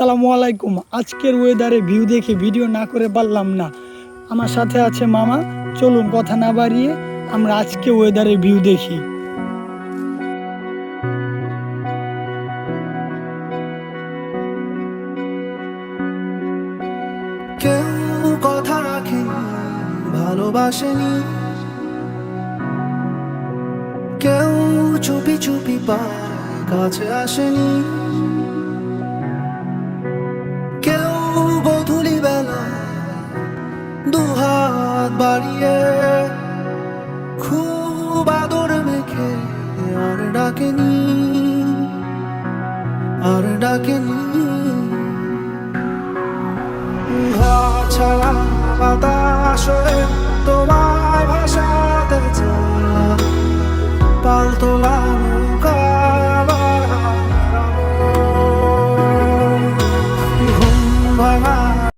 আসসালামু আলাইকুম। আজকের ওয়েদারে ভিউ দেখে ভিডিও না করে পারলাম না। আমার সাথে আছে মামা। চলুন কথা না বাড়িয়ে আমরা আজকে ওয়েদারে ভিউ দেখি। কেউ কথা রাখেনি ভালোবাসেনি। কেউ চুপি চুপি পায়, কাছে আসেনি। দুহাত বাড়িয়ে খুব আদর মেখে আর ডাকেনি আর ডাকেনি। ছাড়া বাতাস তোমায় ভাসাতে চায়। পাল